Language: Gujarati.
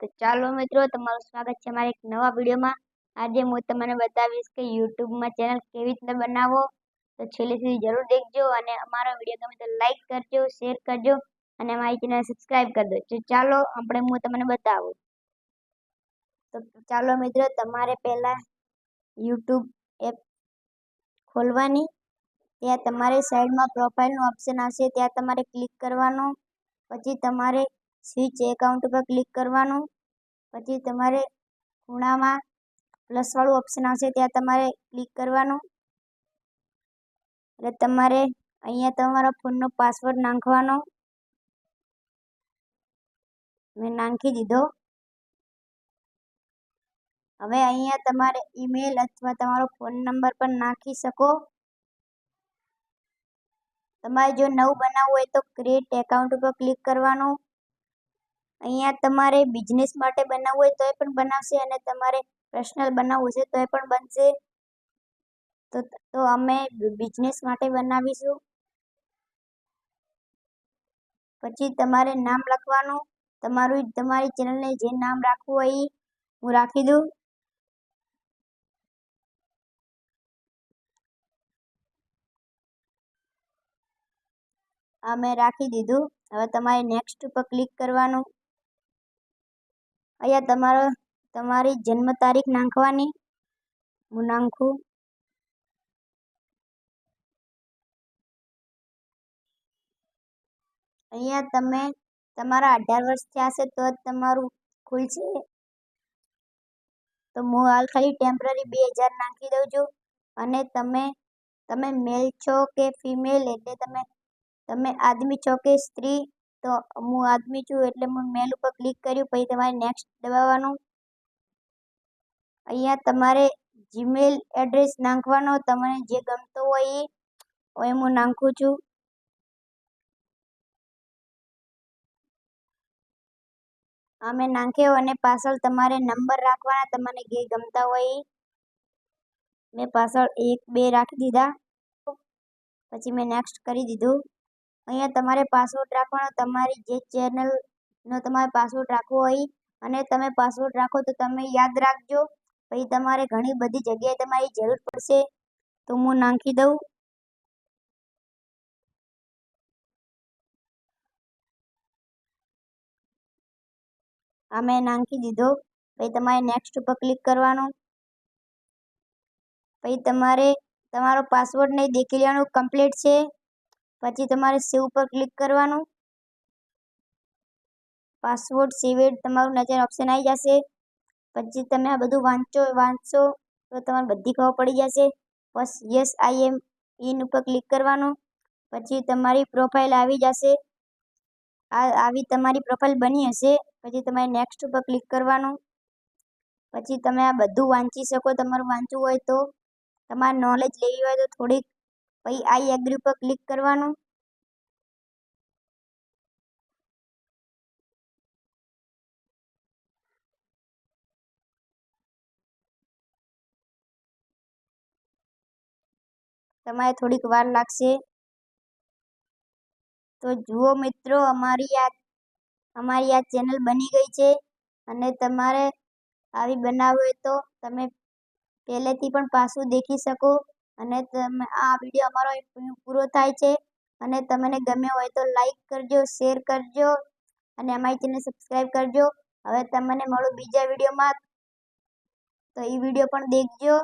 તો ચાલો મિત્રો, તમારું સ્વાગત છે મારા એક નવા વિડીયોમાં. આજે હું તમને બતાવીશ કે યુટ્યુબમાં ચેનલ કેવી રીતે બનાવો. તો છેલ્લે સુધી જરૂર દેખજો અને અમારો વીડિયો ગમે તો લાઈક કરજો, શેર કરજો અને અમારી ચેનલ સબસ્ક્રાઈબ કરી દો તો ચાલો, આપણે હું તમને બતાવું. તો ચાલો મિત્રો, તમારે પહેલાં યુટ્યુબ એપ ખોલવાની. ત્યાં તમારે સાઈડમાં પ્રોફાઇલનું ઓપ્શન આવશે ત્યાં તમારે ક્લિક કરવાનું. પછી તમારે સ્વિચ એકાઉન્ટ પર ક્લિક કરવાનું. પછી તમારે ખૂણામાં પ્લસવાળું ઓપ્શન આવશે, ત્યાં તમારે ક્લિક કરવાનું. એટલે તમારે અહીંયા તમારા ફોનનો પાસવર્ડ નાખવાનો. મેં નાખી દીધો. હવે અહીંયા તમારે ઈમેલ અથવા તમારો ફોન નંબર પણ નાખી શકો. તમારે જો નવું બનાવવું હોય તો ક્રિએટ એકાઉન્ટ ઉપર ક્લિક કરવાનું. અહીંયા તમારે બિઝનેસ માટે બનાવવું હોય તોય પણ બનાવશે અને તમારે પર્સનલ બનાવવું છે તોય પણ બનશે. તો તો અમે બિઝનેસ માટે બનાવીશું. પછી તમારે નામ લખવાનું. તમારું, તમારી ચેનલને જે નામ રાખવું હોય એ હું રાખી દઉં. આ મેં રાખી દીધું. હવે તમારે નેક્સ્ટ ઉપર ક્લિક કરવાનું. અહીંયા તમારો, તમારી જન્મ તારીખ નાખવાની? હું નાખું. અહીંયા તમે, તમારા અઢાર વર્ષ થયા હશે તો જ તમારું ખુલશે. તો હું હાલ ખાલી ટેમ્પરરી બે હજાર નાખી દઉં છું. અને તમે તમે મેલ છો કે ફિમેલ એટલે તમે તમે આદમી છો કે સ્ત્રી? તો હું આદમી છું એટલે હું મેલ ઉપર ક્લિક કર્યું, પછી તમારે નેક્સ્ટ દબાવવાનું. અહીંયા તમારે જીમેલ એડ્રેસ નાખવાનો, તમને જે ગમતો હોય એ હું નાખું છું. અમે નાખ્યો અને પાછળ તમારે નંબર રાખવાના, તમને જે ગમતા હોય મેં પાછળ એક, બે રાખી દીધા. પછી મેં નેક્સ્ટ કરી દીધું. અહીંયા તમારે પાસવર્ડ રાખવાનો, તમારી જે ચેનલનો તમારે પાસવર્ડ રાખવો હોય અને તમે પાસવર્ડ રાખો તો તમે યાદ રાખજો. પછી તમારે ઘણી બધી જગ્યાએ તમારી જરૂર પડશે તો હું નાખી દઉં. આ મેં નાખી દીધો. પછી તમારે નેક્સ્ટ ઉપર ક્લિક કરવાનું. પછી તમારે તમારો પાસવર્ડ નહીં દેખી લેવાનું કમ્પ્લીટ છે. પછી તમારે સેવ ઉપર ક્લિક કરવાનું. પાસવર્ડ સેવેડ તમારું નજર ઓપ્શન આવી જશે. પછી તમે આ બધું વાંચો, વાંચશો તો તમારે બધી ખબર પડી જશે. બસ યસ આઈ એમ ઇન ઉપર ક્લિક કરવાનું. પછી તમારી પ્રોફાઇલ આવી જશે. આ, આવી તમારી પ્રોફાઇલ બની હશે. પછી તમારે નેક્સ્ટ ઉપર ક્લિક કરવાનું. પછી તમે આ બધું વાંચી શકો. તમારું વાંચવું હોય તો તમારે નોલેજ લેવી હોય તો થોડીક પછી આઈ એગ્રી પર ક્લિક કરવાનું. તમારે થોડીક વાર લાગશે. તો જુઓ મિત્રો, અમારી આ અમારી આ ચેનલ બની ગઈ છે અને તમારે આવી બનાવવી હોય તો તમે પહેલેથી પણ પાછું દેખી શકો. અને તમે આ વીડિયો અમારો પૂરો થાય છે. અને તમને ગમ્યો હોય તો લાઈક કરજો શેર કરજો અને અમારી ચેનલ સબસ્ક્રાઈબ કરજો. હવે તમને મળું બીજા વિડીયોમાં તો એ વીડિયો પણ દેખજો.